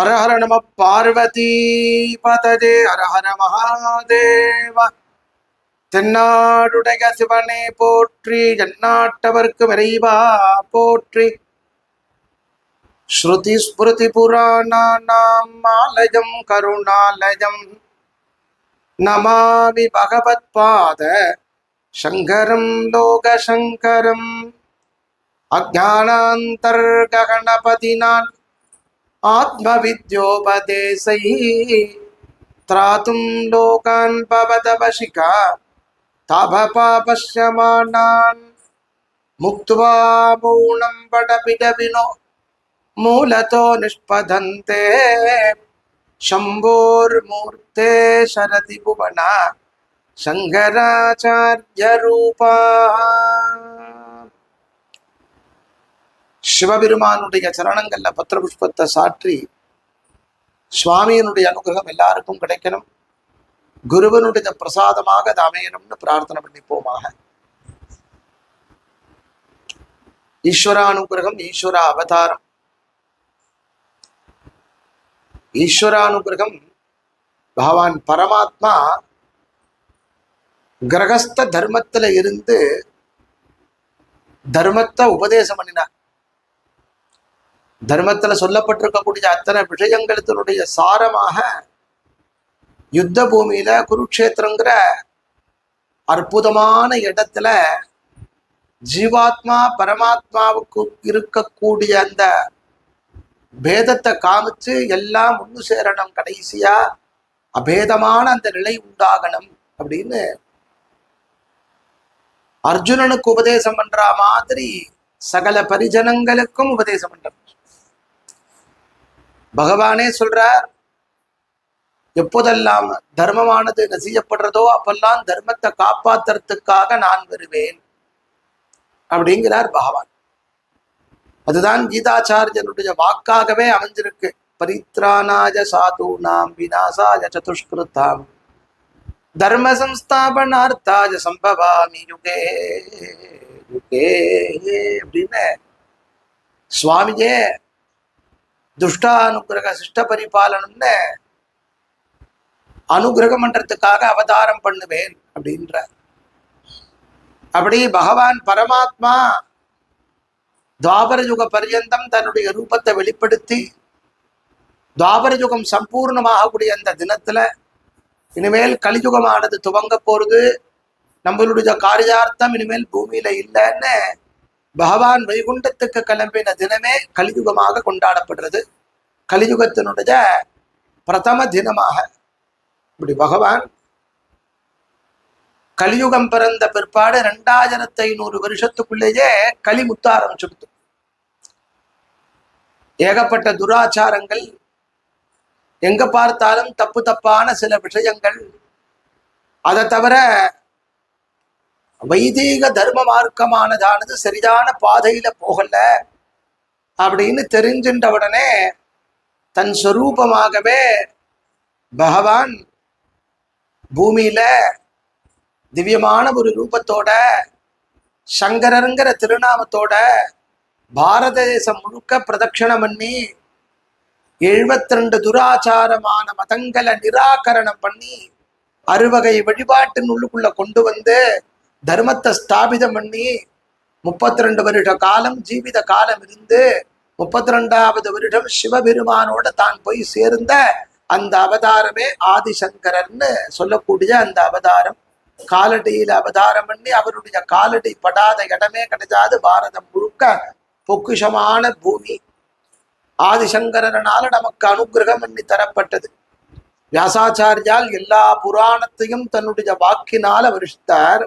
ஹர ஹர நம பார்வதி பததே ஹர ஹர மகாதேவ தென்னாடுடைய சிவனே போற்றி எந்நாட்டவர்க்கு விரைவா போற்றி. ஸ்ருதி ஸ்மிருதி புராணானாம் ஆலயம் கருணாலயம். நமாமி பகவத் பாத சங்கரம் லோகசங்கரம். அஜானாந்தர்கணபதினான் आत्मविद्योपदेशैः लोकान् भवतवशिका ताभपापश्यमानान् मुक्त्वा मूणं पटपिटविनो। मूलतो निष्पदन्ते। शम्भोर्मूर्ते शरति भुवना। शङ्कराचार्यरूपा। சிவபெருமானுடைய சரணங்கள்ல பத்திரபுஷ்பத்தை சாற்றி சுவாமியினுடைய அனுகிரகம் எல்லாருக்கும் கிடைக்கணும். குருவனுடைய பிரசாதமாக அது அமையணும்னு பிரார்த்தனை பண்ணிப்போமாக. ஈஸ்வரானுகிரகம் ஈஸ்வர அவதாரம். ஈஸ்வரானுகிரகம் பகவான் பரமாத்மா கிரகஸ்த தர்மத்துல இருந்து தர்மத்தை உபதேசம் பண்ணினார். தர்மத்துல சொல்லப்பட்டிருக்கக்கூடிய அத்தனை விஷயங்களுடைய சாரமாக யுத்த பூமியில குருக்ஷேத்திரங்கிற அற்புதமான இடத்துல ஜீவாத்மா பரமாத்மாவுக்கு இருக்கக்கூடிய அந்த பேதத்தை காமிச்சு எல்லாம் ஒன்று சேரணும் கடைசியா அபேதமான அந்த நிலை உண்டாகணும் அப்படின்னு அர்ஜுனனுக்கு உபதேசம் பண்ற மாதிரி சகல பரிஜனங்களுக்கும் உபதேசம் பண்ற பகவானே சொல்றார் எப்போதெல்லாம் தர்மமானது நசியப்படுறதோ அப்பெல்லாம் தர்மத்தை காப்பாத்துறதுக்காக நான் வருவேன் அப்படிங்கிறார் பகவான். அதுதான் கீதாச்சாரியனுடைய வாக்காகவே அமைஞ்சிருக்கு. பரித்ராணாய சாது நாம் விநாசாய சதுஷ்கிருத்தாம் தர்ம சம்ஸ்தாபனார்த்தாய சம்பவாமி யுகே யுகே அப்படின்னு சுவாமியே துஷ்டானுகிரக சிஷ்ட பரிபாலனம்னு அனுகிரகம் பண்றதுக்காக அவதாரம் பண்ணுவேன் அப்படின்ற அப்படி பகவான் பரமாத்மா துவாபர யுக பர்யந்தம் தன்னுடைய ரூபத்தை வெளிப்படுத்தி துவாபர யுகம் சம்பூர்ணமாகக்கூடிய அந்த தினத்துல இனிமேல் கலியுகமானது துவங்க போறது நம்மளுடைய காரியார்த்தம் இனிமேல் பூமியில இல்லைன்னு பகவான் வைகுண்டத்துக்கு கிளம்பின தினமே கலியுகமாக கொண்டாடப்படுறது. கலியுகத்தினுடைய பிரதம தினமாக. இப்படி பகவான் கலியுகம் பிறந்த பிற்பாடு ரெண்டாயிரத்தி ஐநூறு வருஷத்துக்குள்ளேயே களி முத்த ஆரம்பிச்சுடுத்து ஏகப்பட்ட துராச்சாரங்கள் எங்க பார்த்தாலும் தப்பு தப்பான சில விஷயங்கள். அதை தவிர வைதீக தர்ம மார்க்கமானதானது சரியான பாதையில போகல அப்படின்னு தெரிஞ்சின்ற உடனே தன் சொரூபமாகவே பகவான் பூமியில திவ்யமான ஒரு ரூபத்தோட சங்கரருங்கிற திருநாமத்தோட பாரத தேசம் முழுக்க பிரதட்சணம் பண்ணி எழுபத்தி ரெண்டு துராச்சாரமான மதங்களை நிராகரணம் பண்ணி அறுவகை வழிபாட்டின் உள்ளுக்குள்ள கொண்டு வந்து தர்மத்தை ஸ்தாபிதம் பண்ணி முப்பத்தி ரெண்டு வருட காலம் ஜீவித காலம் இருந்து முப்பத்தி ரெண்டாவது வருடம் சிவபெருமானோட தான் போய் சேர்ந்த அந்த அவதாரமே ஆதிசங்கரர்னு சொல்லக்கூடிய அந்த அவதாரம். காலடியில் அவதாரம் பண்ணி அவருடைய காலடி படாத இடமே கிடையாது. பாரதம் முழுக்க பொக்குஷமான பூமி. ஆதிசங்கரனால நமக்கு அனுகிரகம் பண்ணி தரப்பட்டது. வியாசாச்சாரியால் எல்லா புராணத்தையும் தன்னுடைய வாக்கினால வருஷத்தார்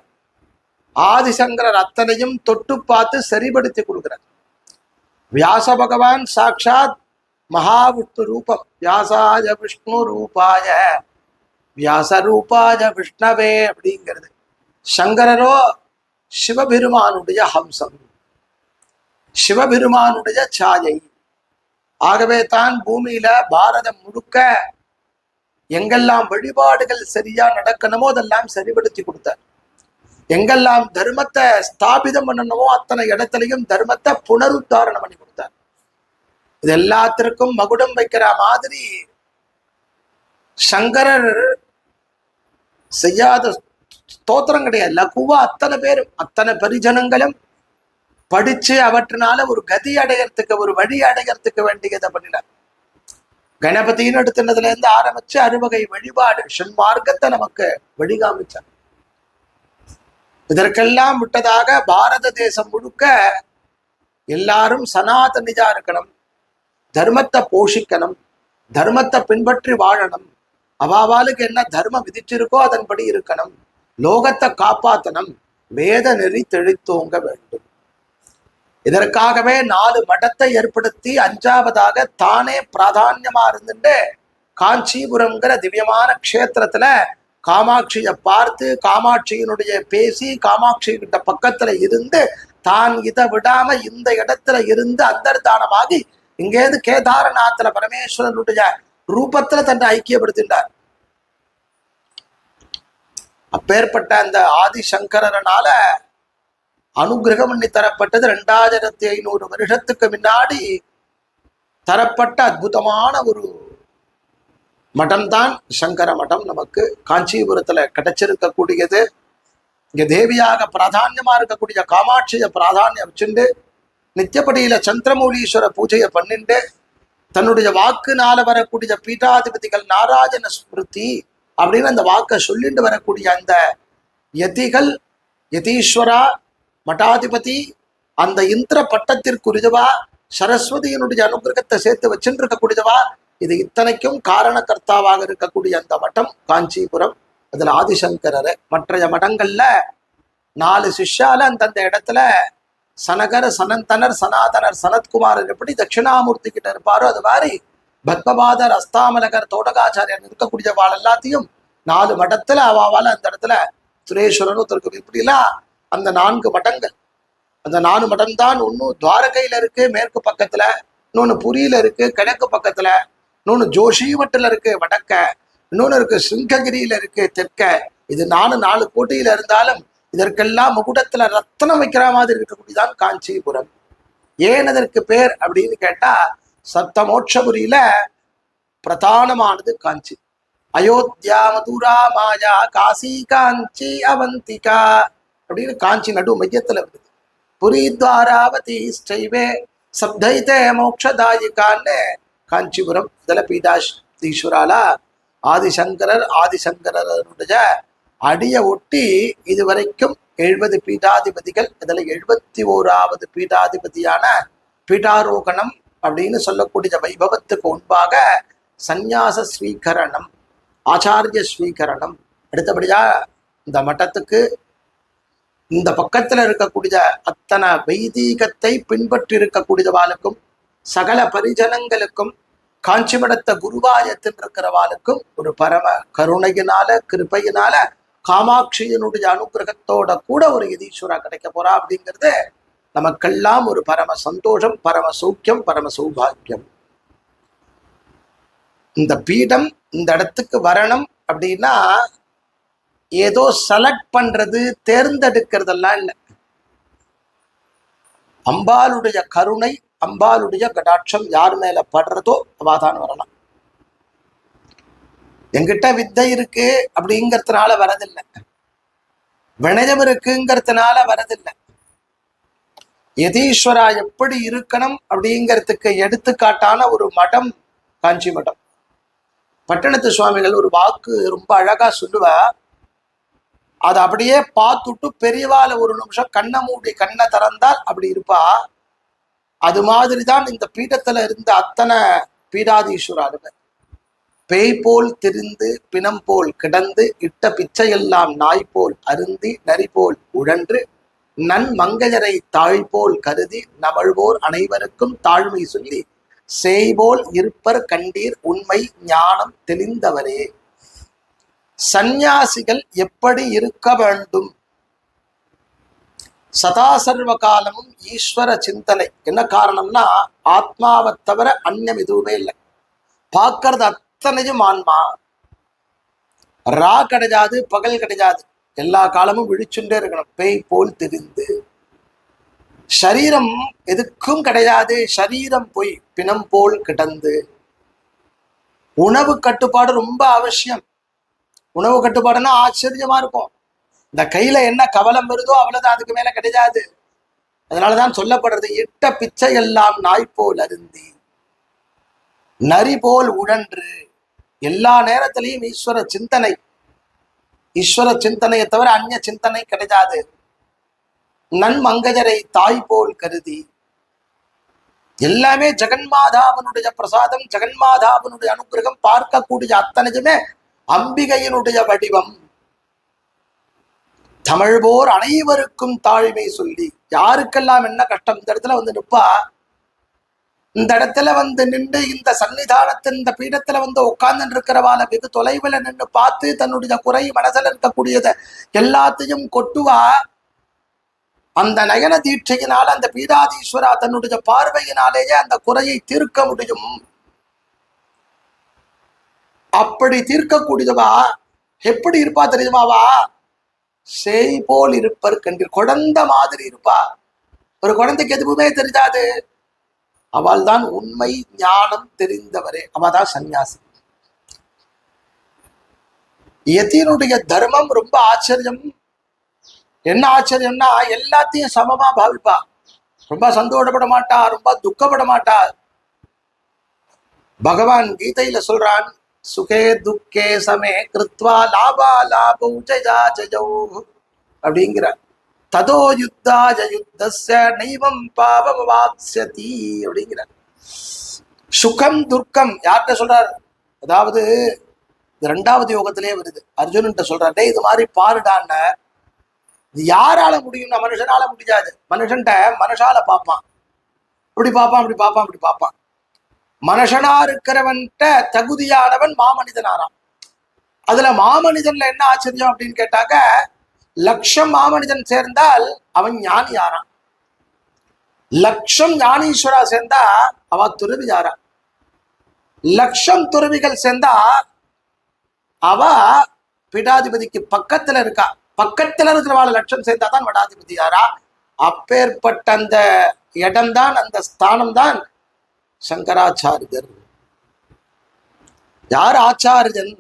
ஆதிசங்கரர் அத்தனையும் தொட்டு பார்த்து சரிபடுத்தி கொடுக்கிறார். வியாச பகவான் சாட்சாத் மகாவிஷ்ணு ரூபம். வியாசாய விஷ்ணு ரூபாய. வியாச ரூபாய விஷ்ணவே அப்படிங்கிறது. சங்கரரோ சிவபெருமானுடைய ஹம்சம். சிவபெருமானுடைய சாயை. ஆகவே தான் பூமியில பாரதம் முழுக்க எங்கெல்லாம் வழிபாடுகள் சரியா நடக்கணுமோ அதெல்லாம் சரிபடுத்தி கொடுத்தார். எங்கெல்லாம் தர்மத்தை ஸ்தாபிதம் பண்ணணுமோ அத்தனை இடத்துலையும் தர்மத்தை புனருத்தாரணம் பண்ணி கொடுத்தார். இது எல்லாத்திற்கும் மகுடம் வைக்கிற மாதிரி சங்கரர் செய்யாத ஸ்தோத்திரம் கிடையாது. லகுவா அத்தனை பேரும் அத்தனை பரிஜனங்களும் படிச்சு அவற்றினால ஒரு கதி அடையறதுக்கு ஒரு வழி அடையறதுக்கு வேண்டியதை பண்ணினார். கணபதியின் எடுத்துனதுல இருந்து ஆரம்பிச்சு அறுவகை வழிபாடு ஷண்மார்க்கத்தை நமக்கு வழிகாமிச்சார். இதற்கெல்லாம் விட்டதாக பாரத தேசம் முழுக்க எல்லாரும் சனாதனிதா இருக்கணும் தர்மத்தை போஷிக்கணும் தர்மத்தை பின்பற்றி வாழணும். அவாவாளுக்கு என்ன தர்மம் விதிச்சிருக்கோ அதன்படி இருக்கணும். லோகத்தை காப்பாத்தணும். வேத நெறி தெளித்தோங்க வேண்டும். இதற்காகவே நாலு மடத்தை ஏற்படுத்தி அஞ்சாவதாக தானே பிராதான்யமா இருந்துட்டு காஞ்சிபுரம்ங்கிற திவ்யமான க்ஷேத்திரத்துல காமாட்சியை பார்த்து காமாட்சியினுடைய பேசி காமாட்சி கிட்ட பக்கத்துல இருந்து தான் இதை விடாம இந்த இடத்துல இருந்து அந்தர்தானமாகி இங்கேருந்து கேதாரநாத்துல பரமேஸ்வரனுடைய ரூபத்துல தன்னை ஐக்கியப்படுத்தினார் அப்பேற்பட்ட அந்த ஆதிசங்கரனால அனுகிரகம் பண்ணி தரப்பட்டது. ரெண்டாயிரத்தி ஐநூறு வருஷத்துக்கு முன்னாடி தரப்பட்ட அற்புதமான ஒரு மடம்தான் சங்கர மடம் நமக்கு காஞ்சிபுரத்துல கிடைச்சிருக்கக்கூடியது. இங்க தேவியாக பிராதான்யமா இருக்கக்கூடிய காமாட்சியை பிராதான்யம் வச்சுண்டு நித்தியப்படியில சந்திரமௌலீஸ்வர பூஜையை பண்ணிண்டு தன்னுடைய வாக்குனால வரக்கூடிய பீட்டாதிபதிகள் நாராஜன ஸ்மிருதி அப்படின்னு அந்த வாக்கை சொல்லிட்டு வரக்கூடிய அந்த யதிகள் யதீஸ்வரா மட்டாதிபதி அந்த இந்திர பட்டத்திற்குரியவா சரஸ்வதியினுடைய அனுகிரகத்தை சேர்த்து வச்சுட்டு இருக்கக்கூடியவா இது இத்தனைக்கும் காரணகர்த்தாவாக இருக்கக்கூடிய அந்த மட்டம் காஞ்சிபுரம். அதுல ஆதிசங்கரர் மற்றைய மடங்கள்ல நாலு சிஷ்யால அந்தந்த இடத்துல சனகர் சனந்தனர் சனாதனர் சனத்குமாரர் எப்படி தட்சிணாமூர்த்தி கிட்ட இருப்பாரோ அது மாதிரி பத்மபாதர் அஸ்தாமலகர் தோடகாச்சாரியன் இருக்கக்கூடிய வாழ் எல்லாத்தையும் நாலு மடத்துல அவாவால அந்த இடத்துல சுரேஸ்வரன் ஒருத்தருக்கு இப்படிலாம் அந்த நான்கு மடங்கள். அந்த நாலு மடம் தான் ஒன்னும் துவாரகையில இருக்கு மேற்கு பக்கத்துல இன்னொன்னு புரியில இருக்கு கிழக்கு பக்கத்துல. இன்னொன்னு ஜோஷிமட்டில் இருக்கு வடக்க. இன்னொன்னு இருக்கு சிங்ககிரியில் இருக்கு தெற்க. இது நாலு நாலு கோட்டையில் இருந்தாலும் இதற்கெல்லாம் முகுடத்தில் ரத்தனம் வைக்கிற மாதிரி இருக்கக்கூடியதான் காஞ்சிபுரம். ஏன் அதற்கு பேர் அப்படின்னு கேட்டா சப்தமோட்சபுரியில பிரதானமானது காஞ்சி. அயோத்தியா மதுரா மாயா காசி காஞ்சி அவந்திகா அப்படின்னு காஞ்சி நடு மையத்துல வருது. புரி துவாராவதி ஸ்டைவே சப்தைத்தே மோக்ஷதாயிகான்னு காஞ்சிபுரம் இதில் பீதாஷ் ஈஸ்வராலா ஆதிசங்கரர் ஆதிசங்கரனுடைய அடியை ஒட்டி இதுவரைக்கும் எழுபது பீடாதிபதிகள் இதில் எழுபத்தி ஓராவது பீடாதிபதியான பீடாரோகணம் அப்படின்னு சொல்லக்கூடிய வைபவத்துக்கு முன்பாக சந்நியாச ஸ்வீகரணம் ஆச்சாரிய ஸ்வீகரணம். அடுத்தபடியா இந்த மட்டத்துக்கு இந்த பக்கத்துல இருக்கக்கூடிய அத்தனை வைதீகத்தை பின்பற்றி இருக்கக்கூடியவாளுக்கும் சகல பரிஜனங்களுக்கும் காஞ்சிமடத்த குருவாயத்தில் இருக்கிறவாளுக்கும் ஒரு பரம கருணையினால கிருப்பையினால காமாட்சியினுடைய அனுகிரகத்தோட கூட ஒரு யதீஸ்வரா கிடைக்க போறா அப்படிங்கிறது நமக்கெல்லாம் ஒரு பரம சந்தோஷம் பரம சௌக்கியம் பரம சௌபாகியம் இந்த பீடம் இந்த இடத்துக்கு வரணும் அப்படின்னா ஏதோ செலக்ட் பண்றது தேர்ந்தெடுக்கிறதெல்லாம் இல்லை. அம்பாளுடைய கருணை அம்பாளுடைய கடாட்சம் யார் மேல படுறதோ அவாதான் வரலாம். என்கிட்ட வித்தை இருக்கு அப்படிங்கிறதுனால வரதில்லை. வினயம் இருக்குங்கிறதுனால வரதில்லை. யதீஸ்வரா எப்படி இருக்கணும் அப்படிங்கிறதுக்கு எடுத்துக்காட்டான ஒரு மடம் காஞ்சி மடம். பட்டணத்து சுவாமிகள் ஒரு வாக்கு ரொம்ப அழகா சொல்லுவா அதை அப்படியே பார்த்துட்டு பெரியவால ஒரு நிமிஷம் கண்ணை மூடி கண்ணை திறந்தால் அப்படி இருப்பா? அது மாதிரி தான் இந்த பீடத்துல இருந்த அத்தனை பீடாதீஸ்வராக பேய் போல் திரிந்து பிணம் போல் கிடந்து இட்ட பிச்சையெல்லாம் நாய் போல் அருந்தி நரி போல் உழன்று நன் மங்கையரை தாழ் போல் கருதி நவழ்வோர் அனைவருக்கும் தாழ்மை சொல்லி செய்போல் இருப்பர் கண்டீர் உண்மை ஞானம் தெளிந்தவரே. சந்நியாசிகள் எப்படி இருக்க வேண்டும்? சதா சர்வ காலமும் ஈஸ்வர சிந்தனை. என்ன காரணம்னா ஆத்மாவை தவிர அந்நியம் எதுவுமே இல்லை. பார்க்கறது அத்தனையும் ஆன்மா. ரா கிடையாது பகல் கிடையாது. எல்லா காலமும் விழிச்சுட்டே இருக்கணும். பேய் போல் தெரிந்து. சரீரம் எதுக்கும் கிடையாது. சரீரம் போய் பிணம் போல் கிடந்து. உணவு கட்டுப்பாடு ரொம்ப அவசியம். உணவு கட்டுப்பாடுன்னா ஆச்சரியமா இருக்கும். இந்த கையில என்ன கவலம் வருதோ அவ்வளவுதான் அதுக்கு மேல கிடையாது. அதனாலதான் சொல்லப்படுறது இட்ட பிச்சை எல்லாம் நாய் போல் அருந்தி. நரி போல் உழன்று. எல்லா நேரத்திலையும் ஈஸ்வர சிந்தனை. ஈஸ்வர சிந்தனையை தவிர அந்நிய சிந்தனை கிடையாது. நன்மங்கஜரை தாய் போல் கருதி. எல்லாமே ஜெகன்மாதாவனுடைய பிரசாதம் ஜெகன்மாதாவனுடைய அனுகிரகம் பார்க்கக்கூடிய அத்தனையுமே அம்பிகையினுடைய வடிவம். தமிழ்போர் அனைவருக்கும் தாழ்மை சொல்லி யாருக்கெல்லாம் என்ன கஷ்டம்? இந்த இடத்துல வந்து நிற்பா. இந்த இடத்துல வந்து நின்று இந்த சன்னிதானத்தின் இந்த பீடத்துல வந்து உட்கார்ந்து இருக்கிறவால வெகு தொலைவில் நின்று பார்த்து தன்னுடைய குறை மனசில் இருக்கக்கூடியதை எல்லாத்தையும் கொட்டுவா. அந்த நயன தீட்சையினால் அந்த பீடாதீஸ்வரா தன்னுடைய பார்வையினாலேயே அந்த குறையை தீர்க்க முடியும். அப்படி தீர்க்கக்கூடியவா? எப்படி இருப்பா தெரியுமாவா? செய் போல் இருப்பர் கண்டு குழந்தை மாதிரி இருப்பா. ஒரு குழந்தைக்கு எதுவுமே தெரியாது அவள் தான் உண்மை ஞானம் தெரிந்தவரே. அவ தான் சன்னியாசி யதியினுடைய தர்மம் ரொம்ப ஆச்சரியம். என்ன ஆச்சரியம்னா எல்லாத்தையும் சமமா பாவிப்பா. ரொம்ப சந்தோஷப்பட மாட்டா ரொம்ப துக்கப்பட மாட்டா. பகவான் கீதையில சொல்றான் சுகே துக்கே சமே கிருத்வா லாபா லாபௌ ஜயா ஜயௌ அப்படிங்கிற. ததோ யுத்தா யுத்தஸ்ய நைவம் பாவம் வாப்ஸ்யதி அப்படிங்கிற. சுகம் துர்க்கம் யார்கிட்ட சொல்றார்? அதாவது ரெண்டாவது யோகத்திலே வருது. அர்ஜுனன்ட்ட சொல்றார் டே இது மாதிரி பாருடான்ன. இது யாரால முடியும்னா மனுஷனால முடியாது. மனுஷன்ட்ட மனுஷால பார்ப்பான். இப்படி பார்ப்பான் இப்படி பார்ப்பான் இப்படி பார்ப்பான். மனுஷனா இருக்கிறவன்ட்ட தகுதியானவன் மாமனிதனாராம். அதுல மாமனிதன்ல என்ன ஆச்சரியம் அப்படின்னு கேட்டாக்க லட்சம் மாமனிதன் சேர்ந்தால் அவன் ஞானி ஆறான் லட்சம் ஞானீஸ்வரா சேர்ந்தா அவ துறவி ஆறான் லட்சம் துறவிகள் சேர்ந்தா அவ பீடாதிபதிக்கு பக்கத்துல இருக்கா. பக்கத்துல இருக்கிறவாள் லட்சம் சேர்ந்தா தான் வடாதிபதி யாரா அப்பேற்பட்ட அந்த இடம்தான் அந்த ஸ்தானம் தான் சங்கராச்சாரியர். யார் ஆச்சாரியன்?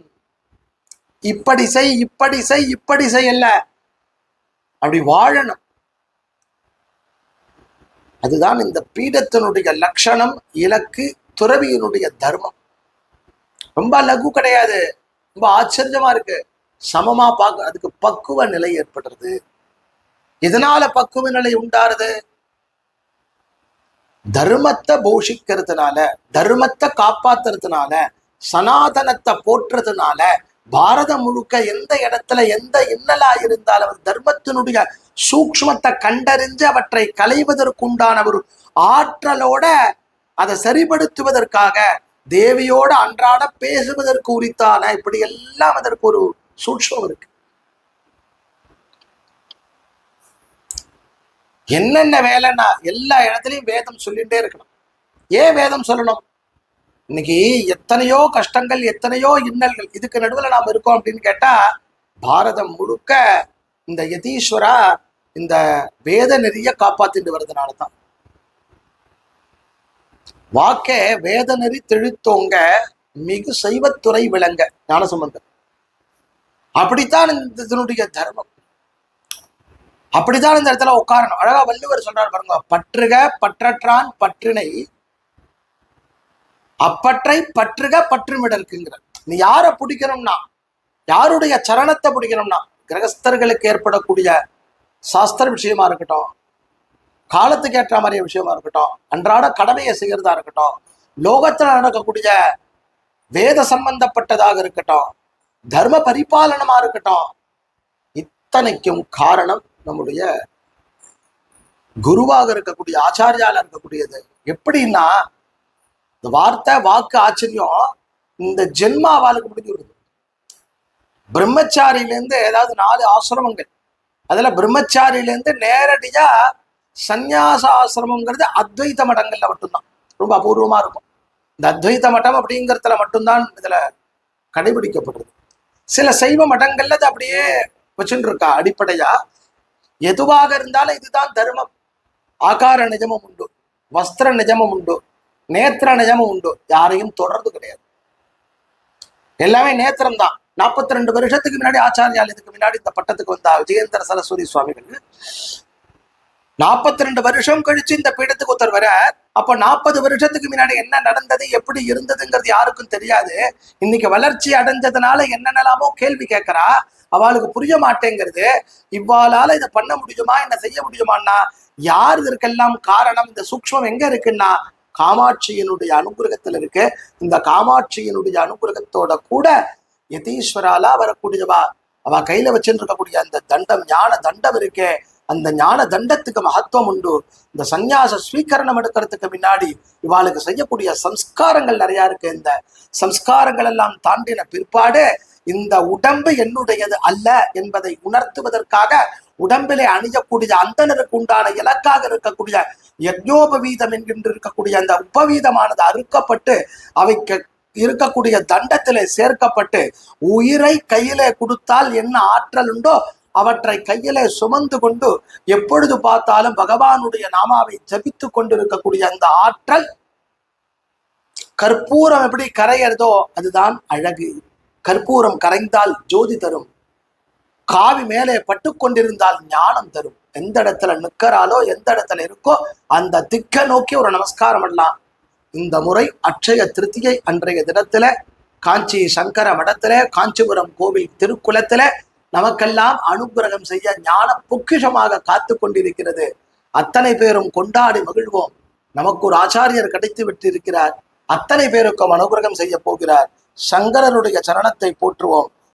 இப்படி செய் இப்படி செய் இப்படி செய்யல அப்படி வாழணும். அதுதான் இந்த பீடத்தினுடைய லட்சணம் இலக்கு துறவியினுடைய தர்மம். ரொம்ப லகு கிடையாது. ரொம்ப ஆச்சரியமா இருக்கு. சமமா பார்க்க அதுக்கு பக்குவ நிலை ஏற்படுறது. இதனால பக்குவ நிலை உண்டாருது? தர்மத்தை போஷிக்கிறதுனால தர்மத்தை காப்பாத்துறதுனால சனாதனத்தை போற்றுறதுனால பாரதம் முழுக்க எந்த இடத்துல எந்த இன்னலா இருந்தாலும் அவர் தர்மத்தினுடைய சூக்ஷ்மத்தை கண்டறிஞ்சு அவற்றை களைவதற்குண்டான ஒரு ஆற்றலோட அதை சரிபடுத்துவதற்காக தேவியோட அன்றாட பேசுவதற்கு உரித்தான இப்படி எல்லாம் அதற்கு ஒரு சூட்சம் இருக்கு. என்னென்ன வேலைன்னா எல்லா இடத்துலயும் வேதம் சொல்லிட்டே இருக்கணும். ஏன் வேதம் சொல்லணும்? இன்னைக்கு எத்தனையோ கஷ்டங்கள் எத்தனையோ இன்னல்கள் இதுக்கு நடுவுல நாம் இருக்கோம் அப்படின்னு கேட்டா பாரதம் முழுக்க இந்த யதீஸ்வரா இந்த வேத நெறிய காப்பாத்திட்டு வர்றதுனால தான் வாக்கே வேத நெறி தெழுத்தோங்க மிகு செய்வத்துறை விளங்க ஞானசம்பந்தர். அப்படித்தான் இந்த இதனுடைய தர்மம். அப்படித்தான் இந்த இடத்துல உட்காரணும். அழகா வள்ளுவர் சொல்றாரு பாருங்க பற்றுக பற்றற்றான் பற்றினை அப்பற்றை பற்றுக பற்றுமிடற்குங்கிற நீ யாரை பிடிக்கணும்னா யாருடைய சரணத்தை பிடிக்கணும்னா கிரகஸ்தர்களுக்கு ஏற்படக்கூடிய சாஸ்திர விஷயமா இருக்கட்டும் காலத்துக்கு ஏற்ற மாதிரி விஷயமா இருக்கட்டும் அன்றாட கடமையை செய்யறதா இருக்கட்டும் லோகத்துல நடக்கக்கூடிய வேத சம்பந்தப்பட்டதாக இருக்கட்டும் தர்ம பரிபாலனமா இருக்கட்டும் இத்தனைக்கும் காரணம் நம்முடைய குருவாக இருக்கக்கூடிய ஆச்சாரியால இருக்கக்கூடியது. எப்படின்னா இந்த வார்த்தை வாக்கு ஆச்சரியம் இந்த ஜென்மாவாளுக்கு முடிஞ்சு விடுது. பிரம்மச்சாரியிலேருந்து ஏதாவது நாலு ஆசிரமங்கள். அதுல பிரம்மச்சாரியிலேருந்து நேரடியா சந்நியாச ஆசிரமங்கிறது அத்வைத மடங்கள்ல மட்டும்தான். ரொம்ப அபூர்வமா இருக்கும். இந்த அத்வைத மட்டம் அப்படிங்கிறதுல மட்டும்தான் இதுல கடைபிடிக்கப்படுறது சில சைவ மடங்கள்ல அது அப்படியே வச்சுட்டு இருக்கா அடிப்படையா. எதுவாக இருந்தாலும் இதுதான் தர்மம். ஆகார நிஜமும் உண்டு வஸ்திர நிஜமும் உண்டு நேத்திர நிஜமும் உண்டு யாரையும் தொடர்ந்து கிடையாது. எல்லாமே நேத்திரம் தான். நாற்பத்தி ரெண்டு வருஷத்துக்கு முன்னாடி ஆச்சாரியால் இதுக்கு முன்னாடி இந்த பட்டத்துக்கு வந்தா விஜயேந்திர சரஸ்வதி சுவாமிகள் நாற்பத்தி ரெண்டு வருஷம் கழிச்சு இந்த பீடத்துக்கு ஒருத்தர் வர அப்ப நாற்பது வருஷத்துக்கு முன்னாடி என்ன நடந்தது எப்படி இருந்ததுங்கிறது யாருக்கும் தெரியாது. இன்னைக்கு வளர்ச்சி அடைஞ்சதுனால என்னென்னலாமோ கேள்வி கேட்கறா. அவளுக்கு புரிய மாட்டேங்கிறது. இவ்வாளால இதை பண்ண முடியுமா? என்ன செய்ய முடியுமான்னா யார் இதற்கெல்லாம் காரணம்? இந்த சூக்மம் எங்க இருக்குன்னா காமாட்சியினுடைய அனுகிரகத்துல இருக்கு. இந்த காமாட்சியினுடைய அனுகிரகத்தோட கூட யதீஸ்வராலா வரக்கூடியவா? அவ கையில வச்சுட்டு இருக்கக்கூடிய அந்த தண்டம் ஞான தண்டம் இருக்கே. அந்த ஞான தண்டத்துக்கு மகத்துவம் உண்டு. இந்த சந்நியாச ஸ்வீகரணம் எடுக்கிறதுக்கு முன்னாடி இவாளுக்கு செய்யக்கூடிய சம்ஸ்காரங்கள் நிறைய இருக்கு. இந்த சம்ஸ்காரங்கள் எல்லாம் தாண்டின பிற்பாடு இந்த உடம்பு என்னுடையது அல்ல என்பதை உணர்த்துவதற்காக உடம்பிலே அணியக்கூடிய அந்தனருக்கு உண்டான இலக்காக இருக்கக்கூடிய யஜ்ஞோபவீதம் என்கின்ற இருக்கக்கூடிய அந்த உபவீதமானது அறுக்கப்பட்டு அவைக்கு இருக்கக்கூடிய தண்டத்திலே சேர்க்கப்பட்டு உயிரை கையிலே கொடுத்தால் என்ன ஆற்றல் உண்டோ அவற்றை கையிலே சுமந்து கொண்டு எப்பொழுது பார்த்தாலும் பகவானுடைய நாமாவை ஜபித்து கொண்டிருக்கக்கூடிய அந்த ஆற்றல் கற்பூரம் எப்படி கரையிறதோ அதுதான் அழகு. கற்பூரம் கரைந்தால் ஜோதி தரும். காவி மேலே பட்டு கொண்டிருந்தால் ஞானம் தரும். எந்த இடத்துல நிற்கிறாலோ எந்த இடத்துல இருக்கோ அந்த திக்க நோக்கி ஒரு நமஸ்காரம் பண்ணலாம் இந்த முறை அட்சய திருத்தியை அன்றைய தினத்துல காஞ்சி சங்கர மடத்துல காஞ்சிபுரம் கோவில் திருக்குளத்துல நமக்கெல்லாம் அனுகிரகம் செய்ய ஞான பொக்கிஷமாக காத்து கொண்டிருக்கிறது. அத்தனை பேரும் கொண்டாடி மகிழ்வோம். நமக்கு ஒரு ஆச்சாரியர் கிடைத்து விட்டிருக்கிறார். அத்தனை பேருக்கும் அனுகிரகம் செய்ய போகிறார். சங்கரனுடைய சரணத்தை போற்றுவோம்.